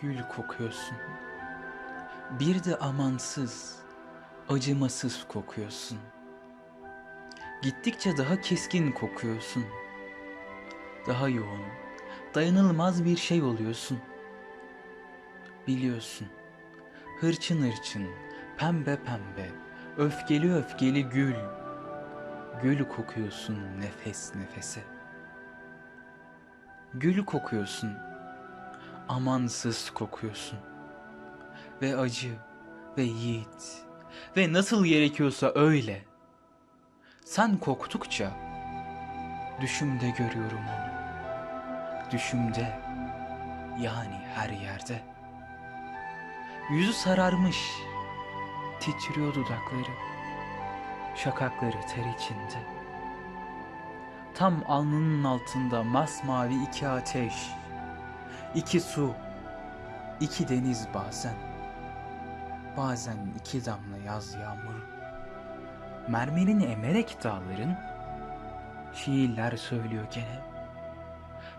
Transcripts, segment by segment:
Gül kokuyorsun. Bir de amansız, acımasız kokuyorsun. Gittikçe daha keskin kokuyorsun. Daha yoğun, dayanılmaz bir şey oluyorsun. Biliyorsun, hırçın hırçın, pembe pembe, öfkeli öfkeli gül. Gül kokuyorsun nefes nefese. Gül kokuyorsun, amansız kokuyorsun. Ve acı ve yiğit ve nasıl gerekiyorsa öyle. Sen koktukça düşümde görüyorum onu. Düşümde yani her yerde. Yüzü sararmış, titriyor dudakları, şakakları ter içinde. Tam alnının altında masmavi iki ateş, iki su, iki deniz bazen. Bazen iki damla yaz yağmuru. Mermerini emerek dağların şiirler söylüyor gene.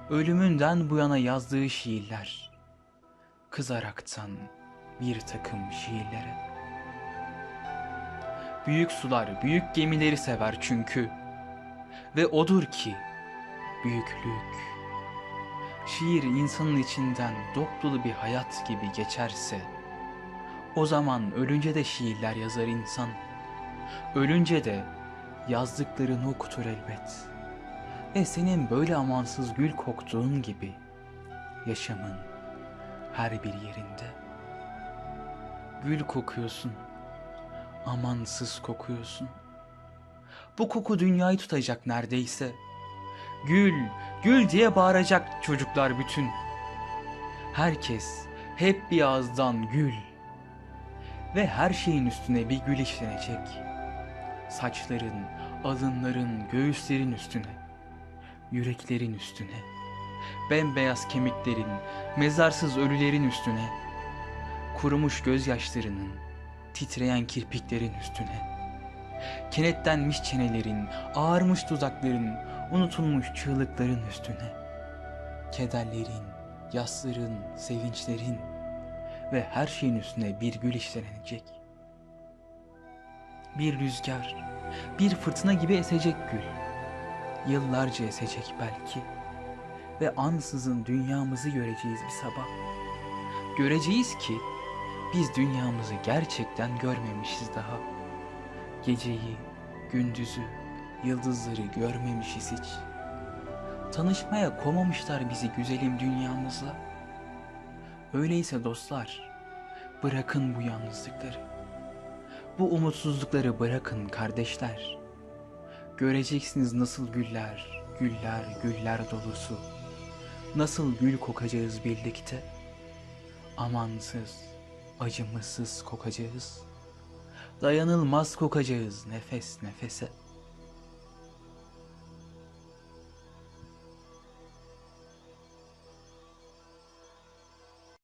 Ölümünden bu yana yazdığı şiirler. Kızaraktan bir takım şiirlere. Büyük sular, büyük gemileri sever çünkü. Ve odur ki büyüklük. Şiir insanın içinden dop bir hayat gibi geçerse, o zaman ölünce de şiirler yazar insan. Ölünce de yazdıklarını okutur elbet. Ve senin böyle amansız gül koktuğun gibi yaşamın her bir yerinde. Gül kokuyorsun, amansız kokuyorsun. Bu koku dünyayı tutacak neredeyse. Gül, gül diye bağıracak çocuklar bütün. Herkes hep bir ağızdan gül. Ve her şeyin üstüne bir gül işlenecek. Saçların, alınların, göğüslerin üstüne. Yüreklerin üstüne. Bembeyaz kemiklerin, mezarsız ölülerin üstüne. Kurumuş gözyaşlarının, titreyen kirpiklerin üstüne. Kenetlenmiş çenelerin, ağarmış dudakların, unutulmuş çığlıkların üstüne. Kederlerin, yasların, sevinçlerin ve her şeyin üstüne bir gül işlenecek. Bir rüzgar, bir fırtına gibi esecek gül. Yıllarca esecek belki. Ve ansızın dünyamızı göreceğiz bir sabah. Göreceğiz ki biz dünyamızı gerçekten görmemişiz daha. Geceyi, gündüzü, yıldızları görmemişiz hiç. Tanışmaya komamışlar bizi güzelim dünyamızla. Öyleyse dostlar, bırakın bu yalnızlıkları. Bu umutsuzlukları bırakın kardeşler. Göreceksiniz nasıl güller, güller, güller dolusu. Nasıl gül kokacağız birlikte. Amansız, acımasız kokacağız. Dayanılmaz kokacağız nefes nefese.